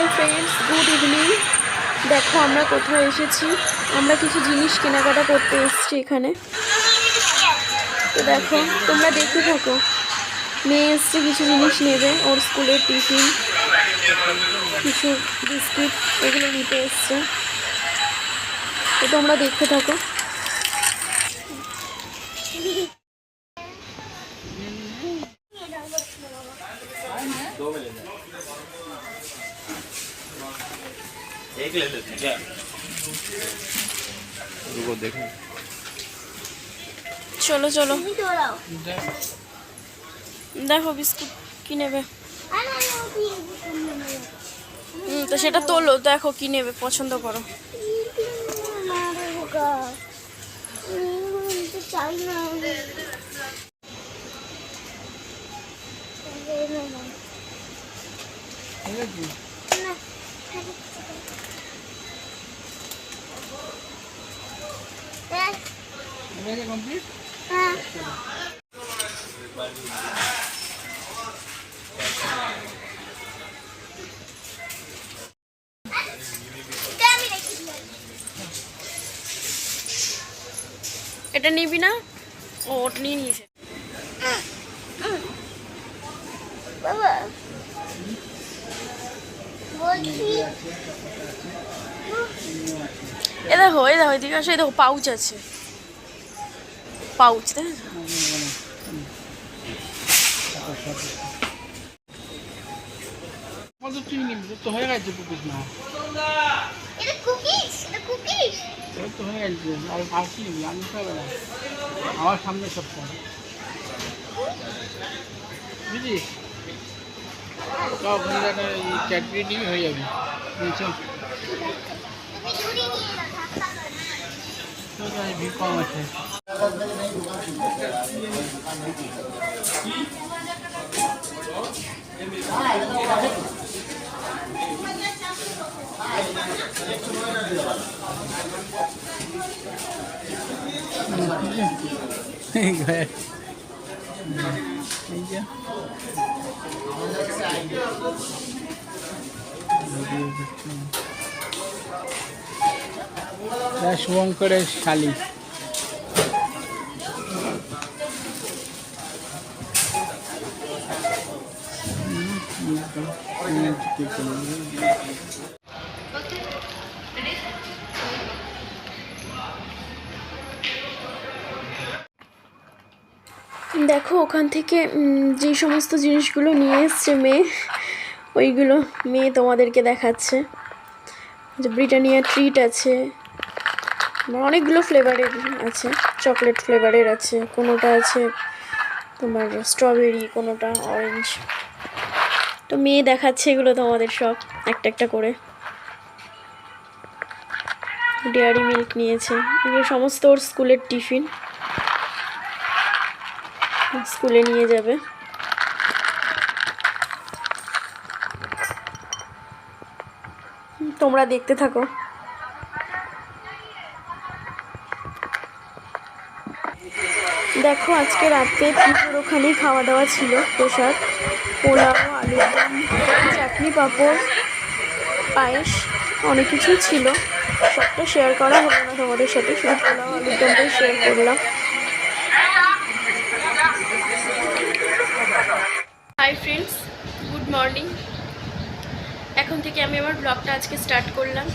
High friends good evening দেখো, আমরা কোথায় এসেছি? আমরা কিছু জিনিস কেনাকাটা করতে এসেছি এখানে। তো দেখো, তোমরা দেখতে থাকো। মেয়ে এসছে, কিছু জিনিস নেবে। ওর স্কুলের টিফিন, কিছু বিস্কিট, এগুলো নিতে এসছে। তো তোমরা দেখতে থাকো। एक ले लेते हैं क्या रुको देखो চলো চলো দেখো বিস্কুট কি নেবে হুম তো সেটা তোলো দেখো কি নেবে পছন্দ করো চাই না এটা নিবি না? ও ওটা নিয়ে নিয়েছে। বাবা। এ দেখো এই দেখো এদিকে আসো দেখো পাউচ আছে। পাউচ তাই হয়ে হয়ে আমার সামনে সব বুঝিস? তো ওখানে একটা ক্যাডবেরি যাবে নিচে তুমি ঝুড়ি নিয়ে নাও ধাক্কা করে। তোর কাছে ভিড় কম আছে এই যে শুভঙ্করের শালি দেখো, ওখান থেকে যে সমস্ত জিনিসগুলো নিয়ে এসছে মেয়ে, ওইগুলো মেয়ে তোমাদেরকে দেখাচ্ছে। যে ব্রিটানিয়া ট্রিট আছে, অনেকগুলো ফ্লেভারের আছে, চকলেট ফ্লেভারের আছে, কোনোটা আছে তোমার স্ট্রবেরি, কোনোটা অরেঞ্জ। তো মেয়ে দেখাচ্ছে এগুলো তোমাদের সব, একটা একটা করে। ডেয়ারি মিল্ক নিয়েছে, এগুলো সমস্ত ওর স্কুলের টিফিন। স্কুলে নিয়ে যাবে। তোমরা দেখতে থাকো। দেখো, আজকে রাতে পুজোর ওখানেই খাওয়া দাওয়া ছিল, প্রসাদ, পোলাও আলুর দম, চাটনি, পাঁপড়, পায়েস, অনেক কিছুই ছিল। সবটা শেয়ার করা হলো না তোমাদের সাথে, শুধু পোলাও, আলুর দমটাই শেয়ার করলাম। হাই ফ্রেন্ডস গুড মর্নিং এখন থেকে আমি আমার ব্লগটা আজকে স্টার্ট করলাম।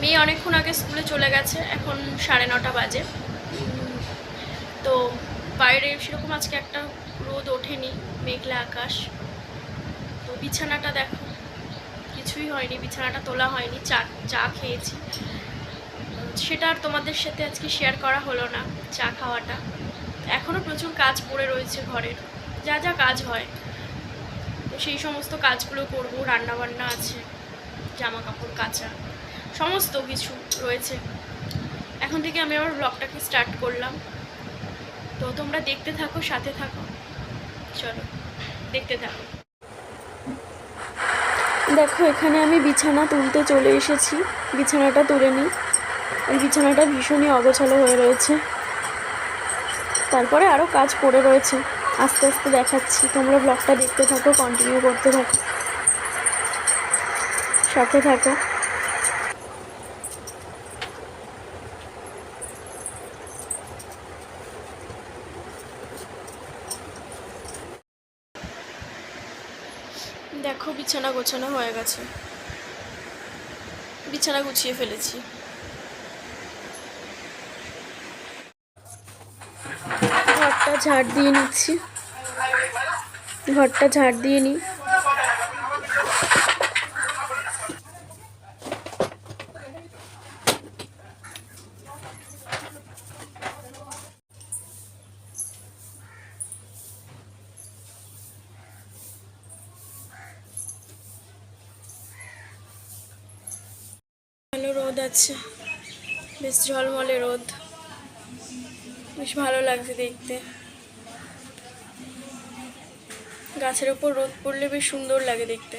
মেয়ে অনেকক্ষণ আগে স্কুলে চলে গেছে, এখন সাড়ে নটা বাজে। তো বাইরে সেরকম আজকে একটা রোদ ওঠেনি, মেঘলা আকাশ। তো বিছানাটা দেখো, কিছুই হয়নি, বিছানাটা তোলা হয়নি, চা চা খেয়েছি। সেটা আর তোমাদের সাথে আজকে শেয়ার করা হলো না, চা খাওয়াটা। এখনও প্রচুর কাজ পড়ে রয়েছে ঘরের। যা যা কাজ হয়। তো সেই সমস্ত কাজগুলো করব রান্না বান্না আছে জামা কাপড় কাচা, সমস্ত কিছু রয়েছে। এখন থেকে আমি আমার ব্লগটাকে স্টার্ট করলাম। তো তোমরা দেখতে থাকো, সাথে থাকো। চলো, দেখতে থাকো। দেখো, এখানে আমি বিছানা তুলতে চলে এসেছি। বিছানাটা তুলে নিই। ওই বিছানাটা ভীষণই অগোছালো হয়ে রয়েছে। তারপরে আরও কাজ পড়ে রয়েছে। আস্তে আস্তে দেখাচ্ছি। তোমরা ব্লগটা দেখতে থাকো কন্টিনিউ করতে থাকো। সাথে থাকো। দেখো, বিছানা গোছানো হয়ে গেছে। বিছানা গুছিয়ে ফেলেছি ঘরটা ঝাড় দিয়ে নিচ্ছি। ঘরটা ঝাড় দিয়ে নিই। রোদ আছে। বেশ ঝলমলে রোদ। বেশ ভালো লাগছে দেখতে। গাছের ওপর রোদ পড়লে বেশ সুন্দর লাগে দেখতে।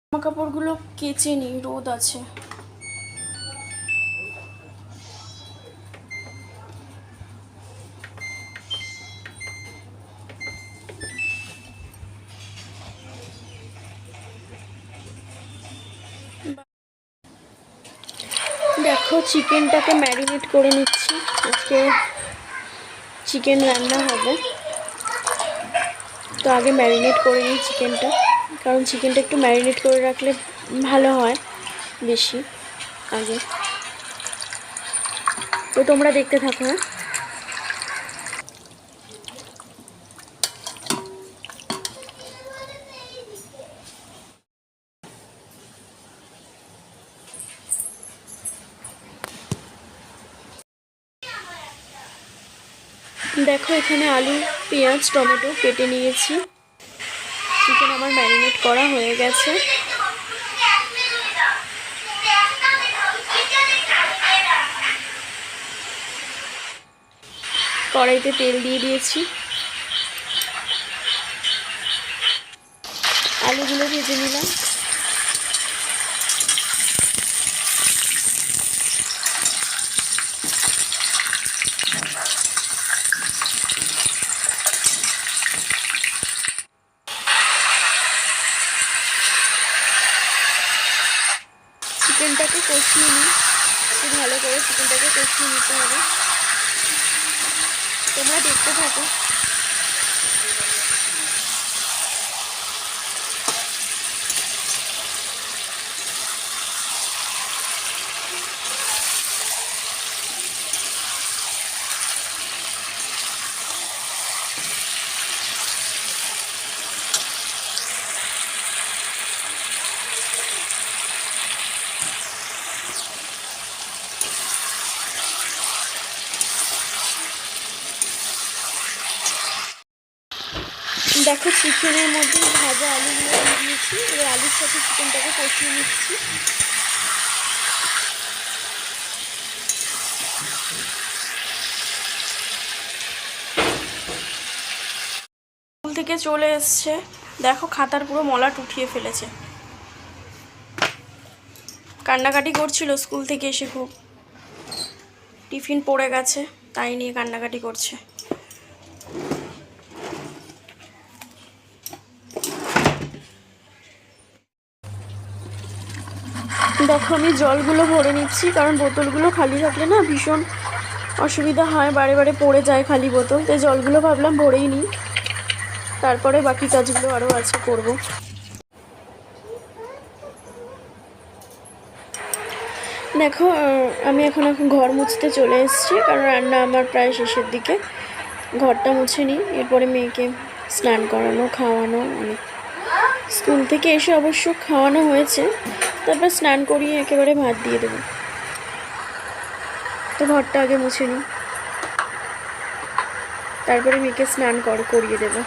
জামা কাপড়গুলো কেচে নি রোদ আছে। দেখো চিকেনটাকে ম্যারিনেট করে নিচ্ছি। আজকে চিকেন রান্না হবে। তো আগে ম্যারিনেট করে নিই চিকেনটা, কারণ চিকেনটা একটু ম্যারিনেট করে রাখলে ভালো হয় বেশি আগে। তো তোমরা দেখতে থাকো হ্যাঁ? দেখো এখানে আলু, পেঁয়াজ, টমেটো কেটে নিয়েছি। চিকেন আমার ম্যারিনেট করা হয়ে গেছে। কড়াইতে তেল দিয়ে দিয়েছি। আলুগুলো ভেজে নিলাম চিকেনটাকে কষিয়ে নিই একটু ভালো করে চিকেনটাকে কষিয়ে নিতে হবে। তোমরা দেখতে থাকো। দেখো চিকেনের মধ্যে ভাজা আলুগুলো দিয়ে দিয়েছি। এবার আলুর সাথে চিকেনটাকে কষিয়ে নিচ্ছি। স্কুল থেকে চলে এসছে। দেখো খাতার পুরো মলাট উঠিয়ে ফেলেছে। কান্নাকাটি করছিল স্কুল থেকে এসে খুব। টিফিন পড়ে গেছে, তাই নিয়ে কান্নাকাটি করছে। দেখো, আমি জলগুলো ভরে নিচ্ছি, কারণ বোতলগুলো খালি থাকলে না ভীষণ অসুবিধা হয়, বারে বারে পড়ে যায় খালি বোতল। তাই জলগুলো ভাবলাম ভরেই নিই। তারপরে বাকি কাজগুলো আরও আছে, করব। দেখো আমি এখন এখন ঘর মুছতে চলে এসেছি, কারণ রান্না আমার প্রায় শেষের দিকে। ঘরটা মুছে নিই, এরপরে মেয়েকে স্নান করানো, খাওয়ানো অনেক স্কুল থেকে এসে অবশ্য খাওয়ানো হয়েছে। তারপর স্নান করিয়ে একেবারে ভাত দিয়ে দেবো। তো ঘরটা আগে মুছে নিই। তারপরে মেয়েকে স্নান কর, করিয়ে দেবো।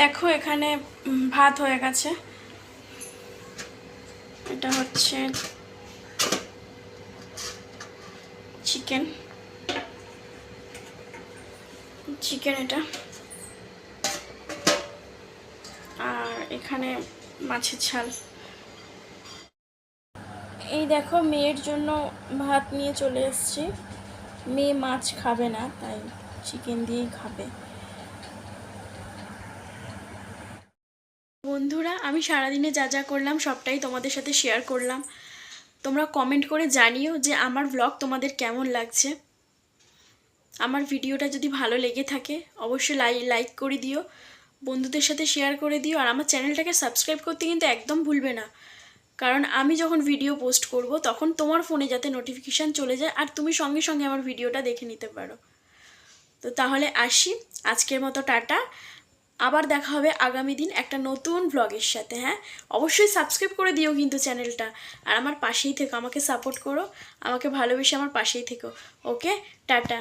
দেখো এখানে ভাত হয়ে গেছে। এটা হচ্ছে চিকেন। চিকেন এটা। আর এখানে মাছের ঝাল। এই দেখো, মেয়ের জন্য ভাত নিয়ে চলে এসেছি। মেয়ে মাছ খাবে না, তাই চিকেন দিয়েই খাবে। বন্ধুরা, আমি সারাদিনে যা যা করলাম সবটাই তোমাদের সাথে শেয়ার করলাম। তোমরা কমেন্ট করে জানিও যে আমার ব্লগ তোমাদের কেমন লাগছে। আমার ভিডিওটা যদি ভালো লেগে থাকে, অবশ্যই লাই লাইক করে দিও, বন্ধুদের সাথে শেয়ার করে দিও, আর আমার চ্যানেলটাকে সাবস্ক্রাইব করতে কিন্তু একদম ভুলবে না। কারণ আমি যখন ভিডিও পোস্ট করব, তখন তোমার ফোনে যাতে নোটিফিকেশান চলে যায়, আর তুমি সঙ্গে সঙ্গে আমার ভিডিওটা দেখে নিতে পারো। তো তাহলে আসি। আজকের মতো টাটা। আবার দেখা হবে আগামী দিন একটা নতুন ব্লগের সাথে হ্যাঁ? অবশ্যই সাবস্ক্রাইব করে দিও কিন্তু চ্যানেলটা আর আমার পাশেই থেকো, আমাকে সাপোর্ট করো, আমাকে ভালোবেসে আমার পাশেই থেকো। ওকে টাটা